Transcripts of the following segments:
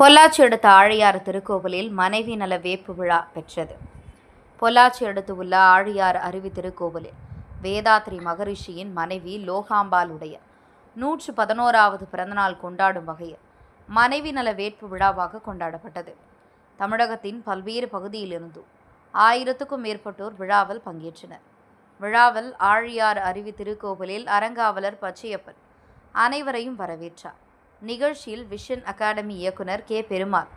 பொள்ளாச்சி அடுத்த ஆழியார் திருக்கோவிலில் மனைவி நல வேப்பு விழா பெற்றது. பொள்ளாச்சி அடுத்து உள்ள ஆழியார் அருவி திருக்கோவிலில் வேதாத்ரி மகரிஷியின் மனைவி லோகாம்பாளுடைய நூற்று பதினோராவது பிறந்தநாள் கொண்டாடும் வகையில் மனைவி நல வேட்பு விழாவாக கொண்டாடப்பட்டது. தமிழகத்தின் பல்வேறு பகுதியிலிருந்தும் ஆயிரத்துக்கும் மேற்பட்டோர் விழாவில் பங்கேற்றனர். விழாவில் ஆழியார் அருவி திருக்கோவிலில் அறங்காவலர் பச்சையப்பன் அனைவரையும் வரவேற்றார். நிகழ்ச்சியில் விஷன் அகாடமி இயக்குனர் கே. பெருமாள்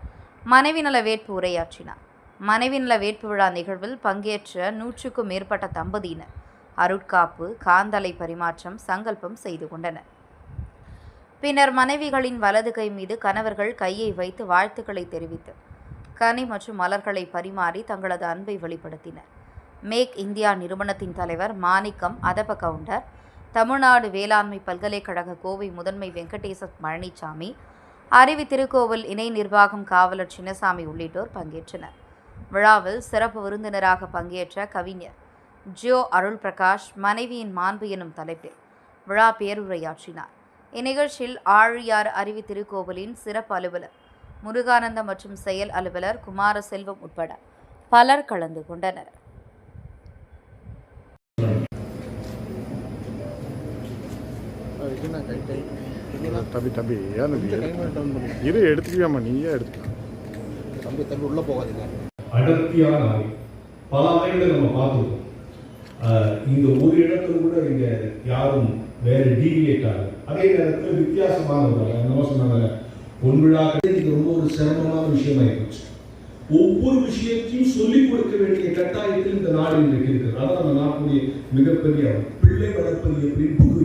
மனைவி நல வேட்பு உரையாற்றினார். மனைவி நல வேட்பு விழா நிகழ்வில் பங்கேற்ற நூற்றுக்கும் மேற்பட்ட தம்பதியினர் அருட்காப்பு காந்தலை பரிமாற்றம் சங்கல்பம் செய்து கொண்டனர். பின்னர் மனைவிகளின் வலது கை மீது கணவர்கள் கையை வைத்து வாழ்த்துக்களை தெரிவித்து கனி மற்றும் மலர்களை பரிமாறி தங்களது அன்பை வெளிப்படுத்தினர். மேக் இந்தியா நிறுவனத்தின் தலைவர் மாணிக்கம் அதப கவுண்டர் தமிழ்நாடு வேளாண்மை பல்கலைக்கழக கோவை முதன்மை வெங்கடேச பழனிசாமி அருவி திருக்கோவில் இணை நிர்வாகம் காவலர் சின்னசாமி உள்ளிட்டோர் பங்கேற்றனர். விழாவில் சிறப்பு விருந்தினராக பங்கேற்ற கவிஞர் ஜியோ அருள் பிரகாஷ் மனைவியின் மாண்பு எனும் தலைப்பில் விழா பேருரையாற்றினார். இந்நிகழ்ச்சியில் ஆழியார் அருவி திருக்கோவிலின் சிறப்பு அலுவலர் முருகானந்தம் மற்றும் செயல் அலுவலர் குமாரசெல்வம் உட்பட பலர் கலந்து கொண்டனர். தம்பி தம்பி ஏன் இரு எடுத்துக்கலாமா நீயே எடுத்துக்கலாம். தம்பி தம்பி உள்ளே போகாதீங்க. அடர்த்தியான ஆலை பல ஆலைகளை நம்ம பார்த்துருக்கோம். இந்த ஒரு இடத்துல கூட இங்க யாரும் வேற டீவியேட் ஆகல. அதே நேரத்தில் வித்தியாசமான ஒரு ஆலை நம்ம சொன்னாங்க பொன் விழா இது ரொம்ப ஒரு சிரமமான விஷயமாயி போச்சு ஒவ்வொரு விஷயத்தையும் சொல்லிக் கொடுக்க வேண்டிய கட்டாயத்தில் இந்த நாடு இன்றைக்கு இருக்கிறது. அதான் நம்ம நாட்டுடைய மிகப்பெரிய பிள்ளை வளர்ப்பது எப்படி